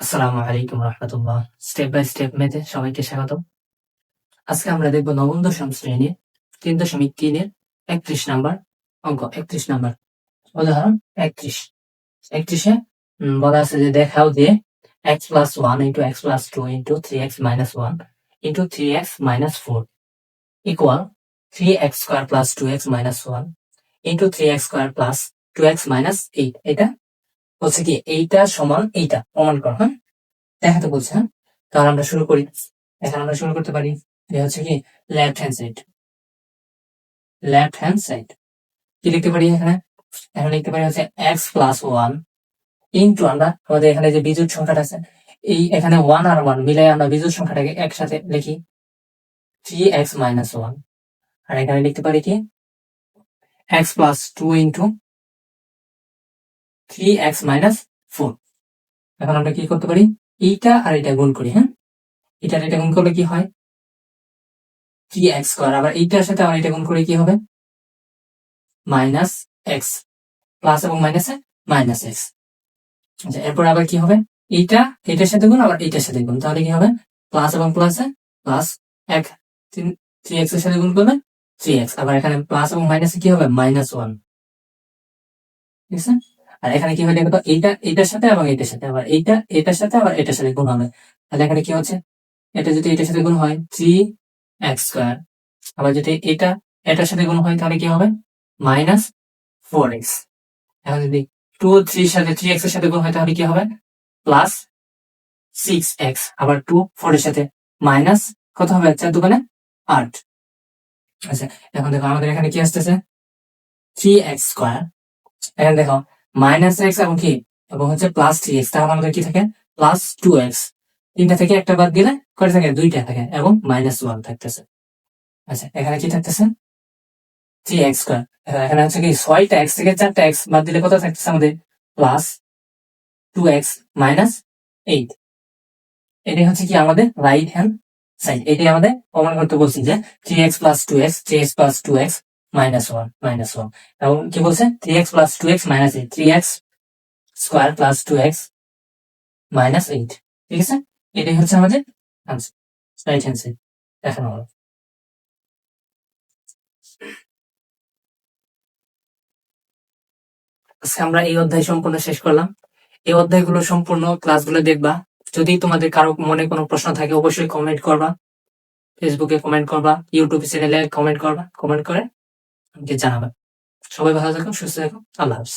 আসসালামু আলাইকুম রহমতুল্লাহ। স্টেপ বাই স্টেপ মেথে সবাইকে স্বাগত আজকে আমরা দেখব নবম দশম শ্রেণির তিন দশমিক তিনের একত্রিশ নাম্বার অঙ্ক। একত্রিশ নাম্বার। উদাহরণ, একত্রিশ। একত্রিশে বলা আছে যে দেখাও যে x plus one into x plus two into three x minus one into three x minus four equal three x square plus two x minus one into three x square plus two x minus eight এটা হচ্ছে কি, এইটা সমান এইটা, প্রমাণ কর হ্যাঁ? দেখাতে বলছে হ্যাঁ? তাহলে আমরা শুরু করি। এখানে আমরা শুরু করতে পারি। হচ্ছে কি left hand side left hand side কি লিখতে পারি এখানে? এখন লিখতে পারি হচ্ছে এক্স প্লাস ওয়ান ইন্টু আমরা আমাদের এখানে যে বিজুর সংখ্যাটা আছে, এই এখানে ওয়ান আর ওয়ান মিলে আমরা বিজুর সংখ্যাটাকে একসাথে লিখি। থ্রি এক্স মাইনাস ওয়ান আর এখানে লিখতে পারি কি x plus two into three x minus four এখন আমরা কি করতে পারি? এইটা আর এটা গুণ করি হ্যাঁ? এটা আর এটা গুণ করলে কি হয়? থ্রি এক্স স্কোয়ার আবার এইটার সাথে আবার এটা গুণ করে কি হবে? মাইনাস এক্স প্লাস এবং মাইনাসে মাইনাস এক্স আচ্ছা এরপর আবার কি হবে? এইটা এটার সাথে গুণ, আবার এইটার সাথে গুণ। তাহলে কি হবে? প্লাস এবং প্লাসে প্লাস এক। থ্রি এক্সের সাথে গুণ করবে থ্রি এক্স আবার এখানে প্লাস এবং মাইনাসে কি হবে? মাইনাস ওয়ান ঠিক আছে? আর এখানে কি হয় দেখো তো এইটা এটার সাথে এবং এটার সাথে, আবার এইটা, এটার সাথে আবার এটার সাথে গুণ হবে। তাহলে এখানে কি হচ্ছে? এটা যদি এটার সাথে গুণ হয় থ্রি এক্স স্কোয়ার আবার যদি এটা, এটার সাথে গুণ হয়, তাহলে কি হবে? মাইনাস ফোর এক্স এখন যদি টু থ্রির সাথে থ্রি এক্সের সাথে গুণ হয়, তাহলে কি হবে? প্লাস সিক্স এক্স আবার টু ফোর এর সাথে মাইনাস কত হবে? চার দোকানে আট। আচ্ছা এখন দেখো, আমাদের এখানে কি আসতেছে? থ্রি এক্স স্কোয়ার এখানে দেখো মাইনাস এক্স এবং কি? এবং হচ্ছে প্লাস থ্রি এক্স তাহলে আমাদের কি থাকে? প্লাস টু এক্স তিনটা থেকে একটা বাদ দিলে কয়টা থাকে? দুইটা থাকে এবং মাইনাস ওয়ান থাকতেছে। আচ্ছা এখানে কি থাকতেছে? থ্রি এক্স স্কোয়ার এখানে হচ্ছে কি ছয়টা এক্স থেকে চারটা এক্স বাদ দিলে কত থাকতেছে আমাদের? Plus two x minus eight এটাই হচ্ছে কি আমাদের রাইট হ্যান্ড সাইড এটাই আমাদের প্রমাণ করতে বলছি যে three x plus two x three x plus two x minus one minus one এবং কি বলছে? Three x plus two x minus eight three x square plus two x minus eight ঠিক আছে? এটাই হচ্ছে আমাদের আনসার রাইট হ্যান্ড দেখানো হলো আজকে আমরা এই অধ্যায় সম্পূর্ণ শেষ করলাম। এই অধ্যায়গুলো সম্পূর্ণ ক্লাসগুলো দেখবা। যদি তোমাদের কারও মনে কোনো প্রশ্ন থাকে, অবশ্যই কমেন্ট করবা। ফেসবুকে কমেন্ট করবা ইউটিউব চ্যানেলে কমেন্ট করবা। কমেন্ট করে জানাবেন। সবাই ভালো থাকুন সুস্থ থাকুন। আল্লাহ হাফিজ।